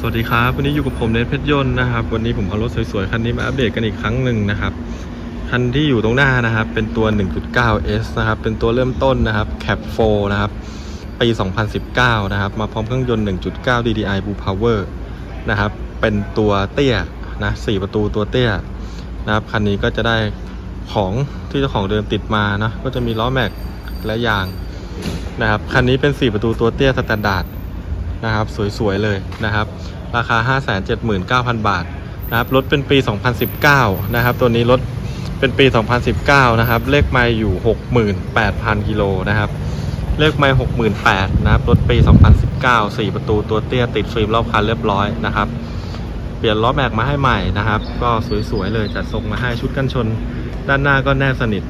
สวัสดีครับ วันนี้อยู่กับผมเนทเพชรยนต์นะครับ วันนี้ผมเอารถสวยๆ คันนี้มาอัปเดตกันอีกครั้งหนึ่งนะครับ คันที่อยู่ตรงหน้านะครับ เป็นตัว 1.9S นะครับ เป็นตัวเริ่มต้นนะครับ Cap 4นะครับ ปี 2019 นะครับ มาพร้อมเครื่องยนต์ 1.9 DDI Blue Power นะครับ เป็นตัวเตี้ยนะ4ประตูตัวเตี้ยนะครับ คันนี้ก็จะได้ของที่เจ้าของเดิมติดมานะ ก็จะมีล้อแม็กและยางนะครับ คันนี้เป็น 4 ประตูตัวเตี้ยสแตนดาร์ด นะครับสวยๆเลยนะครับ ราคา 579,000 บาทนะครับรถเป็นปี 2019 นะครับ ตัวนี้รถเป็นปี 2019 นะครับ เลขไมล์อยู่ 68,000 กิโลนะครับเลขไมล์68,000นะครับรถปี 2019 4 ประตูตัวเตี้ยติดฟิล์มรอบคันเรียบร้อยนะครับเปลี่ยนล้อแม็กมาให้ใหม่นะครับ ก็สวยๆเลยจัดทรงมาให้ชุดกันชน ด้านหน้าก็แนบสนิท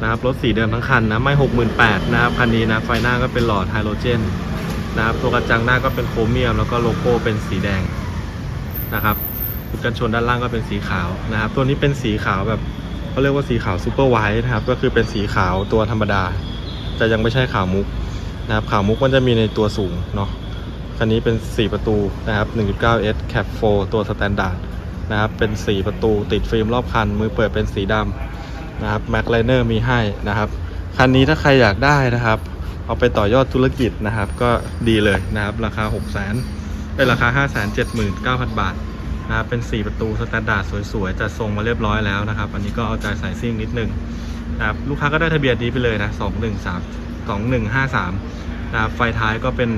นะครับรถสีเดิมทั้งคันนะไม่ 68,000นะครับคันนี้นะไฟหน้าก็เป็นหลอดไฮโดรเจน นะครับตัวกระจังหน้าก็เป็นโครเมียม แล้วก็โลโก้เป็นสีแดงนะครับุดกันชนด้านล่างก็เป็นสีขาวนะครับ ตัวนี้เป็นสีขาวแบบเขาเรียกว่าสีขาวซูเปอร์ไวท์นะครับ ก็คือเป็นสีขาวตัวธรรมดา จะยังไม่ใช่ขาวมุกนะครับ ขาวมุกมันจะมีในตัวสูงเนาะ คันนี้เป็น 4 ประตูนะครับ 1.9S Cap 4 ตัวสแตนดาร์ดนะครับ เป็น 4 ประตูติดฟิล์มรอบคัน มือเปิดเป็นสีดำนะครับแม็กไลเนอร์มีให้นะครับ คันนี้ถ้าใครอยากได้นะครับ เอาไปต่อยอดธุรกิจนะครับ ก็ดีเลยนะครับ ราคา 6 0 0 0 0 0เป็นราคา 5 7 9 0 0 0 บาทนะครับเป็น 4 ประตูสแตนดาร์ดสวยๆจัดทรงมาเรียบร้อยแล้วนะครับ อันนี้ก็เอาใจใส่ซิ่งนิดนึงนะครับลูกค้าก็ได้ทะเบียนนี้ไปเลยนะ 213 2153นะครับไฟท้ายก็เป็น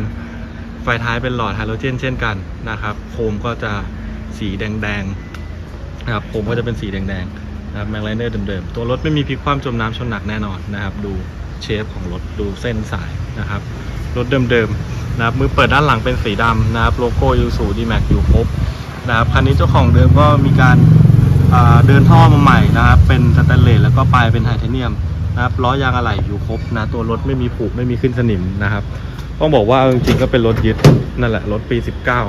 ไฟท้ายเป็นหลอดไฮโดรเจนเช่นกันนะครับ โคมก็จะสีแดงๆนะครับโคมก็จะเป็นสีแดงๆนะครับแมกไลเนอร์เดิมๆ ตัวรถไม่มีพลิกคว่ำจมน้ำชนหนักแน่นอนนะครับดู เชฟของรถดูเส้นสายนะครับ รถเดิมๆนะครับมือเปิดด้านหลังเป็นสีดำนะครับโลโก้ยูสูดีแม็กอยู่ครบนะครับคันนี้เจ้าของเดิมก็มีการเดินท่อมาใหม่นะครับ เป็นสแตนเลสแล้วก็ปลายเป็นไทเทเนียมนะครับล้อยางอะไหล่อยู่ครบนะตัวรถไม่มีผุไม่มีขึ้นสนิมนะครับต้องบอกว่าจริงๆก็เป็นรถยึดนั่นแหละรถปี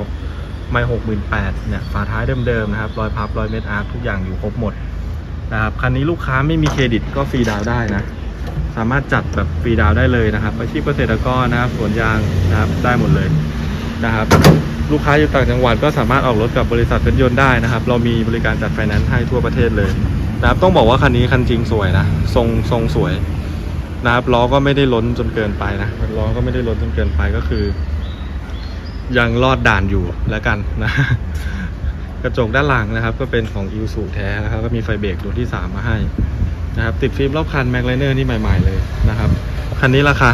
19 ไม่หกหมื่นแปดเนี่ยฝาท้ายเดิมๆนะครับรอยพับรอยเม็ดอาร์ทุกอย่างอยู่ครบหมดนะครับคันนี้ลูกค้าไม่มีเครดิตก็ฟรีดาวได้นะ สามารถจัดแบบฟรีดาวได้เลยนะครับอาชีพเกษตรกรนะครับสวนยางนะครับได้หมดเลยนะครับ ลูกค้าอยู่ต่างจังหวัดก็สามารถออกรถกับบริษัทรถยนต์ได้นะครับ เรามีบริการจัดไฟแนนซ์ให้ทั่วประเทศเลยนะครับต้องบอกว่าคันนี้คันจริงสวยนะทรงทรงสวยนะครับล้อก็ไม่ได้ล้นจนเกินไปนะล้อก็ไม่ได้ล้นจนเกินไปก็คือ ยังรอดด่านอยู่แล้วกันนะกระจกด้านหลังนะครับ ก็เป็นของอิวสูแท้นะครับก็มีไฟเบรกตัวที่ 3 มาให้ นะครับติดฟิล์มรอบคันแม็กไลเนอร์นี่ใหม่ ๆเลยนะครับคันนี้ราคา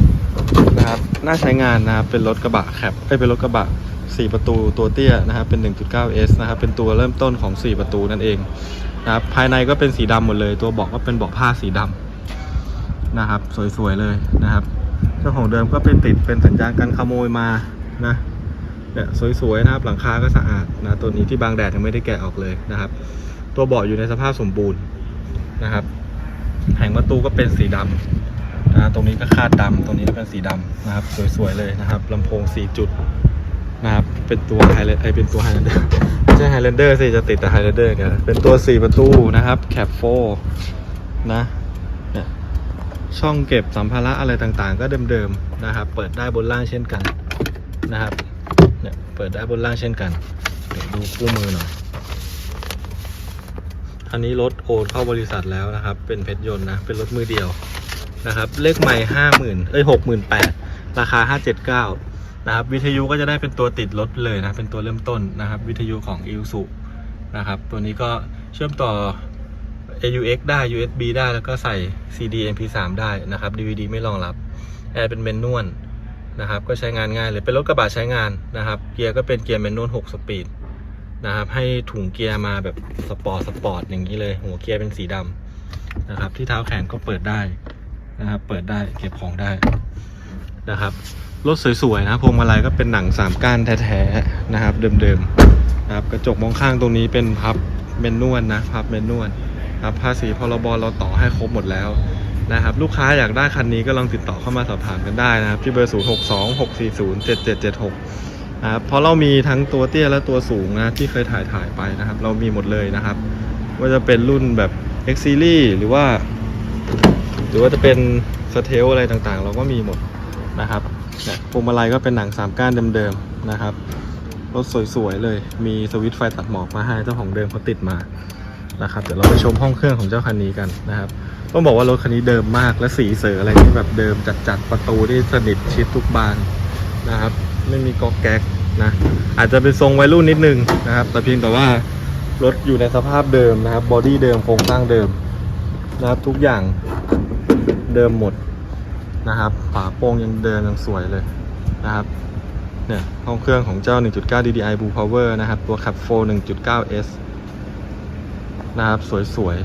579นะครับน่าใช้งานนะครับเป็นรถกระบะแคปเอ้ยเป็นรถกระบะ 4 ประตูตัวเตี้ยนะครับเป็น 1.9S นะครับเป็นตัวเริ่มต้นของ 4 ประตูนั่นเองนะครับภายในก็เป็นสีดำหมดเลย ตัวเบาะก็เป็นเบาะผ้าสีดำนะครับสวยๆเลยนะครับเจ้าของเดิมก็เป็นติดเป็นสัญญาณการขโมยมานะเนี่ยสวยๆนะครับหลังคาก็สะอาดนะตัวนี้ที่บางแดดยังไม่ได้แกะออกเลยนะครับ ตัวเบาะอยู่ในสภาพสมบูรณ์ นะครับแผงประตูก็เป็นสีดำนะตรงนี้ก็คาดดำตรงนี้ก็เป็นสีดำนะครับ สวยๆเลยนะครับลำโพง 4 จุดนะครับเป็นตัวไฮเลนไอเป็นตัวไฮแลนเดอร์ไม่ใช่ไฮแลนเดอร์สิจะติดแต่ไฮแลนเดอร์กันเป็นตัว 4 ประตูนะครับแคปโฟนะเนี่ยช่องเก็บสัมภาระอะไรต่างๆ ก็เดิมๆนะครับ เปิดได้บนล่างเช่นกันนะครับเนี่ยเปิดได้บนล่างเช่นกันเดี๋ยวดูคู่มือหน่อย อันนี้รถโอนเข้าบริษัทแล้วนะครับ เป็นเพชรยนต์นะ เป็นรถมือเดียวนะครับ เลขใหม่ห้าหมื่นเอ้ยหกหมื่นแปดราคาห้าเจ็ดเก้านะครับ วิทยุก็จะได้เป็นตัวติดรถเลยนะ เป็นตัวเริ่มต้นนะครับ วิทยุของ i l s u นะครับ ตัวนี้ก็เชื่อมต่อ AUX ได้ USB ได้ แล้วก็ใส่ CD MP3 ได้นะครับ DVD ไม่รองรับ แอร์เป็นเมนนวลนะครับ ก็ใช้งานง่ายเลย เป็นรถกระบะใช้งานนะครับ เกียร์ก็เป็นเกียร์เมนนวล6สปีด นะครับ ให้ถุงเกียร์มาแบบสปอร์ตสปอร์ตอย่างนี้เลย หัวเกียร์เป็นสีดำนะครับ ที่เท้าแขนก็เปิดได้นะครับ เปิดได้เก็บของได้นะครับรถสวยๆนะพวงมาลัยก็เป็นหนังสามก้านแท้ๆนะครับ เดิมๆนะครับกระจกมองข้างตรงนี้เป็นพับเมนนวลนะพับเมนนวลครับภาษีพรบเราต่อให้ครบหมดแล้วนะครับ ลูกค้าอยากได้คันนี้ก็ลองติดต่อเข้ามาสอบถามกันได้นะครับ ที่เบอร์ 0 นะครับเพราะเรามีทั้งตัวเตี้ยและตัวสูงนะที่เคยถ่ายถ่ายไปนะครับ เรามีหมดเลยนะครับ ว่าจะเป็นรุ่นแบบ X Series หรือว่า หรือว่าจะเป็นสเทลอะไรต่างๆ เราก็มีหมดนะครับเนี่ยพวงมาลัยก็เป็นหนังสามก้านเดิมๆนะครับรถสวยๆเลย มีสวิตช์ไฟตัดหมอกมาให้เจ้าของเดิมเขาติดมานะครับเดี๋ยวเราไปชมห้องเครื่องของเจ้าคันนี้กันนะครับต้องบอกว่ารถคันนี้เดิมมากและสีเสืออะไรที่แบบเดิมจัดๆประตูที่สนิทชิดทุกบานนะครับ ไม่มีก๊อกแก๊กนะอาจจะเป็นทรงวัยรุ่นนิดนึงนะครับ แต่เพียงแต่ว่ารถอยู่ในสภาพเดิมนะครับบอดี้เดิมโครงสร้างเดิมนะครับทุกอย่างเดิมหมดนะครับฝาโปร่งยังเดินยังสวยเลยนะครับเนี่ยห้องเครื่องของเจ้า 1.9 DDI Blue Power นะครับ ตัว Cap 4 1.9S นะครับ สวย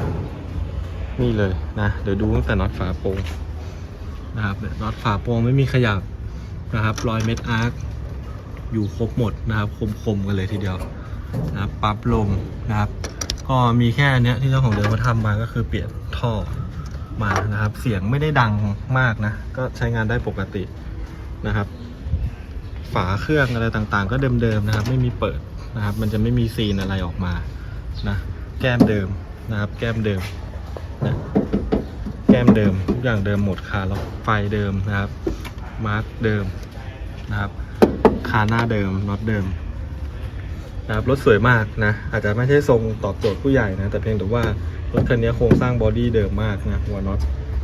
ๆ นี่เลยนะ เดี๋ยวดูตั้งแต่น็อตฝาโปร่งนะครับเนี่ยน็อตฝาโปร่งไม่มีขยับ นะครับรอยเม็ดอาร์คอยู่ครบหมดนะครับคมๆกันเลยทีเดียวนะครับปรับลมนะครับ ก็มีแค่เนี้ยที่เจ้าของเดิมเขาทำมาก็คือเปลี่ยนท่อมานะครับ เสียงไม่ได้ดังมากนะ ก็ใช้งานได้ปกตินะครับ ฝาเครื่องอะไรต่างๆ ก็เดิมๆนะครับ ไม่มีเปิดนะครับ มันจะไม่มีซีนอะไรออกมานะแก้มเดิมนะครับ แก้มเดิมนะแก้มเดิมทุกอย่างเดิมหมดคาล็อกไฟเดิมนะครับ มาร์กเดิมนะครับคาหน้าเดิมน็อตเดิมนะครับรถสวยมากนะ อาจจะไม่ใช่ทรงตอบโจทย์ผู้ใหญ่นะ แต่เพียงแต่ว่ารถคันนี้โครงสร้างบอดี้เดิมมากนะหัวน็อต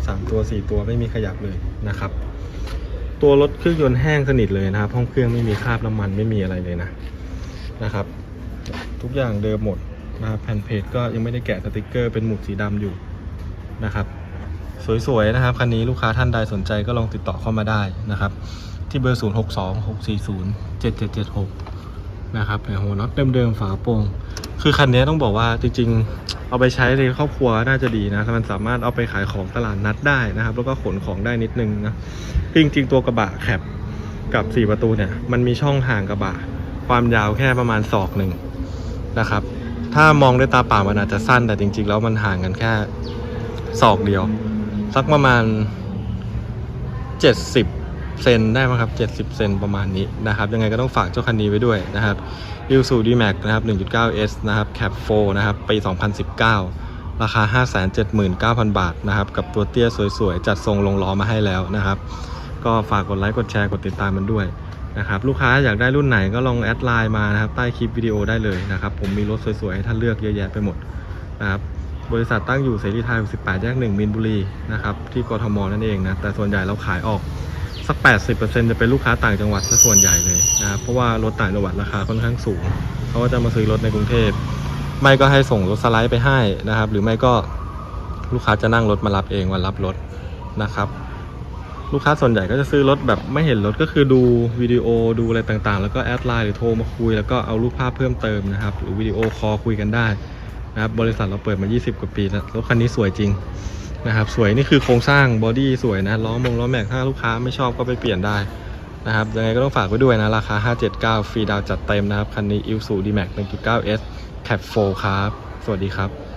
สามตัวสี่ตัวไม่มีขยับเลยนะครับ ตัวรถเครื่องยนต์แห้งสนิทเลยนะครับ ห้องเครื่องไม่มีคราบน้ำมันไม่มีอะไรเลยนะนะครับ ทุกอย่างเดิมหมดนะครับแผ่นเพจก็ยังไม่ได้แกะสติกเกอร์เป็นหมุดสีดำอยู่นะครับ สวยๆนะครับคันนี้ลูกค้าท่านใดสนใจก็ลองติดต่อเข้ามาได้นะครับ ที่เบอร์ 0 6 2 6 4 0 7 7 7 6 นะครับเนี่ยหัวน็อตเดิมๆฝาโปร่งคือคันนี้ต้องบอกว่าจริงๆ เอาไปใช้ในครอบครัวน่าจะดีนะมันสามารถเอาไปขายของตลาดนัดได้นะครับ แล้วก็ขนของได้นิดนึงนะคือจริงๆ ตัวกระบะแคปกับ 4 ประตูเนี่ยมันมีช่องห่างกระบะความยาวแค่ประมาณศอกหนึ่งนะครับ ถ้ามองด้วยตาเปล่ามันอาจจะสั้นแต่จริง ๆ แล้วมันห่างกันแค่ศอกเดียว สักประมาณ 70 เซนได้ไหมครับ 70 เซนประมาณนี้นะครับ ยังไงก็ต้องฝากเจ้าคันนี้ไว้ด้วยนะครับ i l s u d m a x นะครับ 1.9S นะครับ Cap 4นะครับปี 2019 ราคา 579,000 บาทนะครับ กับตัวเตี้ยสวยๆ จัดทรงลงล้อมาให้แล้วนะครับ ก็ฝากกดไลค์ กดแชร์ กดติดตามมันด้วยนะครับลูกค้าอยากได้รุ่นไหนก็ลองแอดไลน์มานะครับใต้คลิปวิดีโอได้เลยนะครับ ผมมีรถสวยๆ ให้ท่านเลือกเยอะแยะไปหมดนะครับ บริษัทตั้งอยู่เสรีไทย18แยก 1มินบุรีนะครับที่กทมนั่นเองนะแต่ส่วนใหญ่เราขายออกสัก 80%จะเป็นลูกค้าต่างจังหวัดซะส่วนใหญ่เลยนะครับเพราะว่ารถต่างจังหวัดราคาค่อนข้างสูงเขาก็จะมาซื้อรถในกรุงเทพไม่ก็ให้ส่งรถสไลด์ไปให้นะครับ หรือไม่ก็ลูกค้าจะนั่งรถมารับเองวันรับรถนะครับ ลูกค้าส่วนใหญ่ก็จะซื้อรถแบบไม่เห็นรถก็คือดูวิดีโอดูอะไรต่างๆ แล้วก็แอดไลน์หรือโทรมาคุยแล้วก็เอารูปภาพเพิ่มเติมนะครับ หรือวิดีโอคอลคุยกันได้ นะครับบริษัทเราเปิดมา 20 กว่าปีแล้วรถคันนี้สวยจริงนะครับสวยนี่คือโครงสร้างบอดี้สวยนะล้อมงล้อแม็กถ้าลูกค้าไม่ชอบก็ไปเปลี่ยนได้นะครับยังไงก็ต้องฝากไว้ด้วยนะ ราคา 579 ฟรีดาวจัดเต็มนะครับ คันนี้อิลสูดีแม็ก 1.9S Cap 4ครับ สวัสดีครับ